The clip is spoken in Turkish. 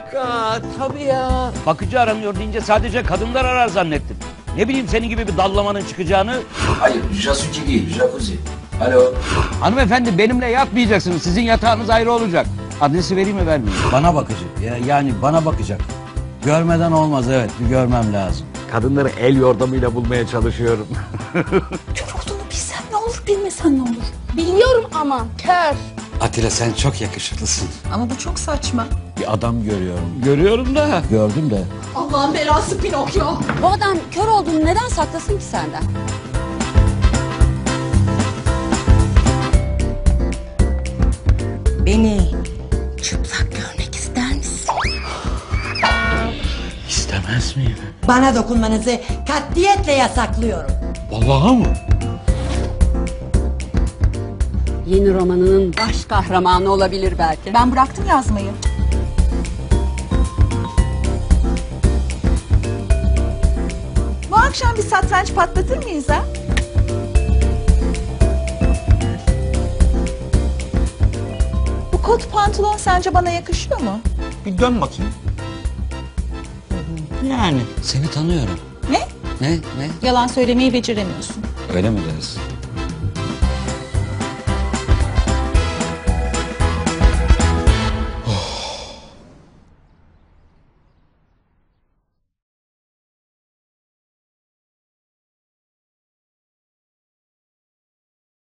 alaka? Tabii ya. Bakıcı aranıyor deyince sadece kadınlar arar zannettim. Ne bileyim senin gibi bir dallamanın çıkacağını. Hayır, jasuki değil, jacuzzi. Alo. Hanımefendi benimle yatmayacaksınız. Sizin yatağınız ayrı olacak. Adresi vereyim mi vermeyeyim? Bana bakıcı. Ya, yani bana bakacak. Görmeden olmaz evet. Bir görmem lazım. Kadınları el yordamıyla bulmaya çalışıyorum. Kör olduğunu bilsem ne olur bilmesem ne olur. Biliyorum ama kör. Atilla sen çok yakışıklısın. Ama bu çok saçma. Bir adam görüyorum. Görüyorum da. Gördüm de. Allah'ın belası Pinokyo. Bu adam kör olduğunu neden saklasın ki senden? Beni çıplak görmek ister misin? İstemez miyim? Bana dokunmanızı katliyetle yasaklıyorum. Vallahi mı? Yeni romanının baş kahramanı olabilir belki. Ben bıraktım yazmayı. Bu akşam bir satranç patlatır mıyız ha? Bu kot pantolon sence bana yakışıyor mu? Bir dön bakayım. Yani. Seni tanıyorum. Ne? Ne? Ne? Yalan söylemeyi beceremiyorsun. Öyle mi dersin?